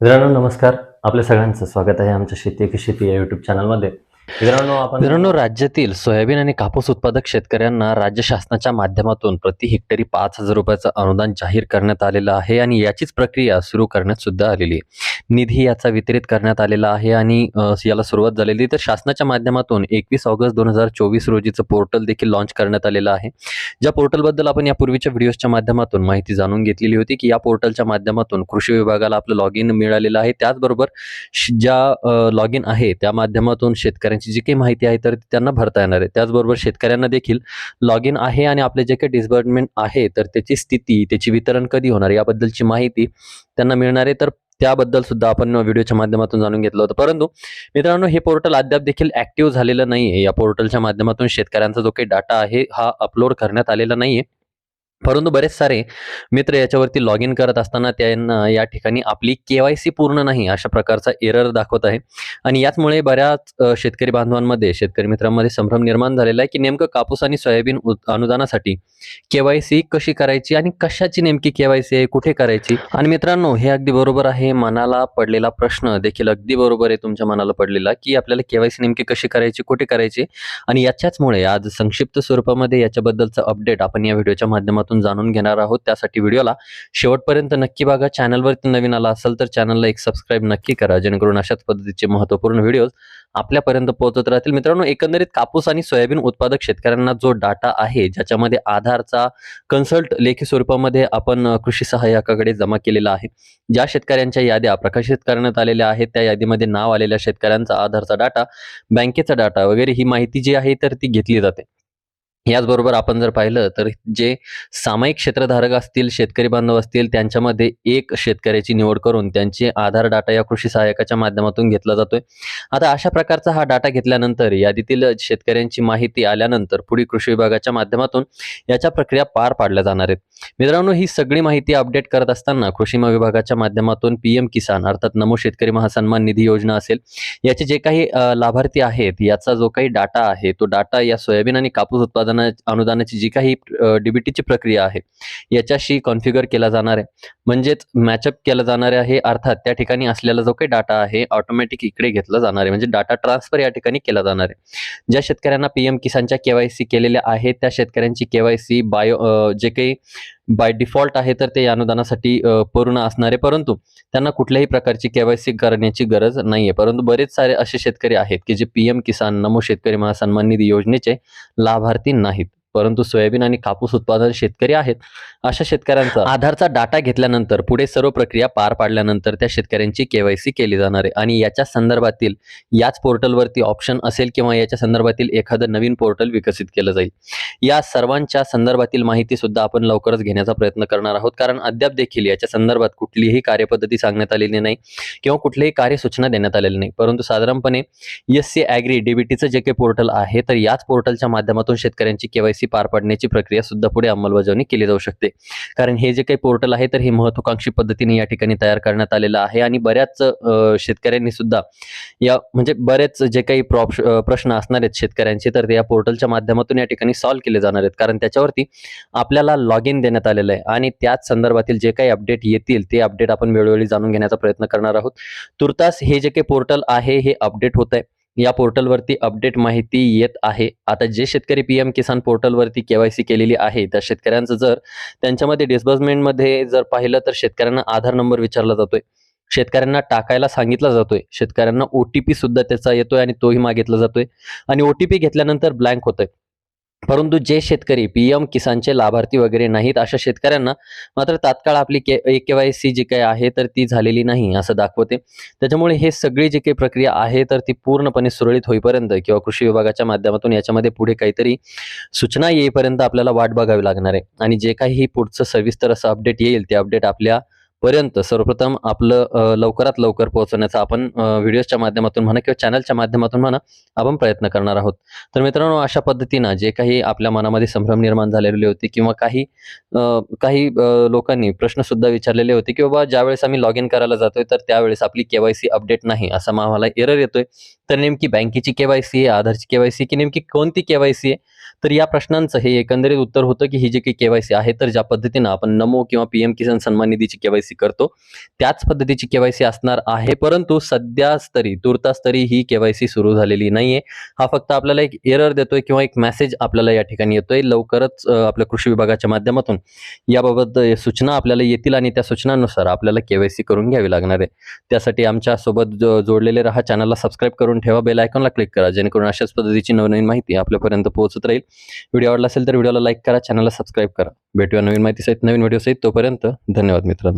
मित्रांनो नमस्कार. आपल्या सगळ्यांचं स्वागत आहे आमच्या शेती की शेती या युट्यूब चॅनलमध्ये मित्रांनो राज्यातील सोयाबीन आणि कापूस उत्पादक शेतकऱ्यांना राज्य शासनाच्या माध्यमातून प्रति हेक्टरी पाच हजार रुपयाचं अनुदान जाहीर करण्यात आलेलं आहे आणि याचीच प्रक्रिया सुरू करण्यात सुद्धा आलेली आहे. निधी याचा वितरित करण्यात आलेला आहे आणि याला सुरुवात झालेली तर शासनाच्या माध्यमातून एकवीस ऑगस्ट दोन हजार चोवीस रोजीचं पोर्टल देखील लॉन्च करण्यात आलेलं आहे. ज्या पोर्टलबद्दल आपण या पूर्वीच्या व्हिडिओच्या माध्यमातून माहिती जाणून घेतलेली होती की या पोर्टलच्या माध्यमातून कृषी विभागाला आपलं लॉग इन मिळालेलं आहे. त्याचबरोबर श- ज्या लॉग इन आहे त्या माध्यमातून शेतकऱ्यांची जी काही माहिती आहे तर त्यांना भरता येणार आहे. त्याचबरोबर शेतकऱ्यांना देखील लॉग इन आहे आणि आपले जे काही डिसबर्समेंट आहे तर त्याची स्थिती त्याची वितरण कधी होणार याबद्दलची माहिती त्यांना मिळणार आहे. तर त्याबद्दल सुद्धा आपण व्हिडिओच्या माध्यमातून जाणून घेतलं होतं. परंतु मित्रांनो हे पोर्टल अद्याप देखील ऍक्टिव्ह झालेलं नाही आहे या पोर्टलच्या माध्यमातून शेतकऱ्यांचा जो काही डाटा आहे हा अपलोड करण्यात आलेला नाही आहे परंतु बरेच सारे मित्र याच्यावरती लॉग इन करत असताना त्यांना या ठिकाणी आपली केवायसी पूर्ण नाही अशा प्रकारचा एरर दाखवत आहे. आणि याचमुळे बऱ्याच शेतकरी बांधवांमध्ये शेतकरी मित्रांमध्ये संभ्रम निर्माण झालेला आहे की नेमकं कापूस आणि सोयाबीन उत- अनुदानासाठी केवायसी कशी करायची आणि कशाची नेमकी केवायसी आहे कुठे करायची? आणि मित्रांनो हे अगदी बरोबर आहे मनाला पडलेला प्रश्न देखील अगदी बरोबर आहे तुमच्या मनाला पडलेला की आपल्याला केवायसी नेमकी कशी करायची कुठे करायची? आणि याच्याचमुळे आज संक्षिप्त स्वरूपामध्ये याच्याबद्दलचं अपडेट आपण या व्हिडिओच्या माध्यमातून जाणून घेणार आहोत त्यासाठी व्हिडिओला. शेवटपर्यंत नक्की बघा. चॅनलवरती नवीन आला असेल तर चॅनलला एक सबस्क्राईब नक्की करा. जेणेकरून अशाच पद्धतीचे महत्त्वपूर्ण व्हिडिओज आपल्यापर्यंत पोहोचत राहतील. मित्रांनो एकंदरीत कापूस आणि सोयाबीन उत्पादक शेतकऱ्यांना जो डाटा आहे ज्याच्यामध्ये आधारचा कन्सल्ट लेखी स्वरूपामध्ये आपण कृषी सहाय्यकाकडे जमा केलेला आहे. ज्या शेतकऱ्यांच्या याद्या प्रकाशित करण्यात आलेल्या आहेत त्या यादीमध्ये नाव आलेल्या शेतकऱ्यांचा आधारचा डाटा बँकेचा डाटा वगैरे ही माहिती जी आहे तर ती घेतली जाते. याचबरोबर आपण जर पाहिलं तर जे सामायिक क्षेत्रधारक असतील शेतकरी बांधव असतील त्यांच्यामध्ये एक शेतकऱ्याची निवड करून त्यांचे आधार डाटा या कृषी सहाय्यकाच्या माध्यमातून घेतला जातोय. आता अशा प्रकारचा हा डाटा घेतल्यानंतर यादीतील शेतकऱ्यांची माहिती आल्यानंतर पुढे कृषी विभागाच्या माध्यमातून याच्या प्रक्रिया पार पाडल्या जाणार आहेत. मित्रांनो ही सगळी माहिती अपडेट करत असताना कृषी विभागाच्या माध्यमातून पीएम किसान अर्थात नमो शेतकरी महासन्मान निधी योजना असेल याचे जे काही लाभार्थी आहेत याचा जो काही डाटा आहे तो डाटा या सोयाबीन आणि कापूस उत्पादन अनुदानाची जी काही डीबीटीची प्रक्रिया आहे याच्याशी कॉन्फिगर केला जाणार आहे. म्हणजेच मॅचअप केला जाणार आहे अर्थात त्या ठिकाणी असलेला जो काही डाटा आहे ऑटोमॅटिक इकडे घेतला जाणार आहे. म्हणजे डाटा ट्रान्सफर या ठिकाणी केला जाणार आहे. ज्या शेतकऱ्यांना पीएम किसानच्या केवायसी केलेल्या आहेत त्या शेतकऱ्यांची केवायसी बायो जे काही बाय डिफॉल्ट आहे तर ते या अनुदानासाठी पूर्ण असणारे परंतु त्यांना कुठल्याही प्रकारची केवायसी करण्याची गरज नाहीये. परंतु बरेच सारे असे शेतकरी आहेत की जे पीएम किसान नमो शेतकरी महासन्मान निधी योजनेचे लाभार्थी नाहीत. परंतु सोयाबीन आणि कापूस उत्पादन शेतकरी आहेत अशा शेतकऱ्यांचा आधारचा डाटा घेतल्यानंतर पुढे सर्व प्रक्रिया पार पाडल्यानंतर त्या शेतकऱ्यांची केवायसी केली जाणार आहे. आणि याच्या संदर्भातील याच पोर्टलवरती ऑप्शन असेल किंवा याच्या संदर्भातील एखादं नवीन पोर्टल विकसित केलं जाईल. या सर्वांच्या संदर्भातील माहिती सुद्धा आपण लवकरच घेण्याचा प्रयत्न करणार आहोत. कारण अद्याप देखील याच्या संदर्भात कुठलीही कार्यपद्धती सांगण्यात आलेली नाही किंवा कुठलीही कार्यसूचना देण्यात आलेली नाही. परंतु साधारणपणे एस सी ॲग्री डीबीटीचं जे काही पोर्टल आहे तर याच पोर्टलच्या माध्यमातून शेतकऱ्यांची केवायसी पार पाडण्याची प्रक्रिया सुद्धा पुढे अंमलबजावणी केली जाऊ शकते. कारण हे जे काही पोर्टल आहे तर हे महत्वाकांक्षी पद्धतीने या ठिकाणी तयार करण्यात आलेलं आहे. आणि बऱ्याच शेतकऱ्यांनी सुद्धा या म्हणजे बरेच जे काही प्रॉप प्रश्न असणार आहेत शेतकऱ्यांचे तर ते या पोर्टलच्या माध्यमातून या ठिकाणी सॉल्व्ह केले जाणार आहेत. कारण त्याच्यावरती आपल्याला लॉग इन देण्यात आलेलं आहे. आणि त्याच संदर्भातील जे काही अपडेट येतील ते अपडेट आपण वेळोवेळी जाणून घेण्याचा प्रयत्न करणार आहोत. तुर्तास हे जे काही पोर्टल आहे हे अपडेट होत आहे या पोर्टलवरती अपडेट माहिती येत आहे. आता जे शेतकरी पी एम किसान पोर्टलवरती केवायसी केलेली आहे त्या शेतकऱ्यांचं जर त्यांच्यामध्ये डिस्बर्समेंटमध्ये जर पाहिलं तर शेतकऱ्यांना आधार नंबर विचारला जातोय. शेतकऱ्यांना टाकायला सांगितला जातोय. शेतकऱ्यांना ओ सुद्धा त्याचा येतोय आणि तोही मागितला जातोय. आणि ओ घेतल्यानंतर ब्लँक होतोय. परंतु जे शेतकरी पी एम किसानचे लाभार्थी वगैरे नाहीत अशा शेतकऱ्यांना मात्र तात्काळ आपली के ए के वाय सी जी काही आहे तर ती झालेली नाही असं दाखवते. त्याच्यामुळे हे सगळी जी काही प्रक्रिया आहे तर ती पूर्णपणे सुरळीत होईपर्यंत किंवा कृषी विभागाच्या माध्यमातून याच्यामध्ये पुढे काहीतरी सूचना येईपर्यंत आपल्याला वाट बघावी लागणार आहे. आणि जे काही पुढचं सविस्तर असं अपडेट येईल ते अपडेट आपल्या पर्यंत सर्वप्रथम आपलं लवकरात लवकर पोहोचवण्याचा आपण व्हिडिओच्या माध्यमातून म्हणा किंवा चॅनलच्या माध्यमातून म्हणा आपण प्रयत्न करणार आहोत. तर मित्रांनो अशा पद्धतीनं जे काही आपल्या मनामध्ये संभ्रम निर्माण झालेले होते किंवा काही काही लोकांनी प्रश्न सुद्धा विचारलेले होते की बाबा ज्यावेळेस आम्ही लॉग इन करायला जातोय तर त्यावेळेस आपली केवायसी अपडेट नाही असा आम्हाला एरर येतोय. तर नेमकी बँकेची केवायसी आहे आधारची केवायसी की नेमकी कोणती केवायसी आहे? तर या प्रश्नांचं हे एकंदरीत उत्तर होतं की ही जी काही केवायसी आहे तर ज्या पद्धतीनं आपण नमो किंवा पीएम किसान सन्मान निधीची केवायसी करतो त्याच पद्धतीची केवायसी असणार आहे. परंतु सध्यास्तरी तरी तुर्तास तरी ही केवायसी सुरू झालेली नाहीये. हा फक्त आपल्याला एक एरर देतोय किंवा एक मेसेज आपल्याला या ठिकाणी येतोय. लवकरच आपल्या कृषी विभागाच्या माध्यमातून याबाबत सूचना आपल्याला येतील आणि त्या सूचनांनुसार आपल्याला केवायसी करून घ्यावी लागणार आहे. त्यासाठी आमच्यासोबत जो- जोडलेले राहा. चॅनलला सबस्क्राईब करून ठेवा बेल आयकॉनला क्लिक करा जेणेकरून अशाच पद्धतीची नवनवीन माहिती आपल्यापर्यंत पोहोचत राहील. व्हिडिओ आवडला असेल तर व्हिडिओला लाईक करा चॅनलला सबस्क्राईब करा. भेटूया नवीन माहितीसहित नवीन व्हिडिओसहित तोपर्यंत धन्यवाद मित्रांनो.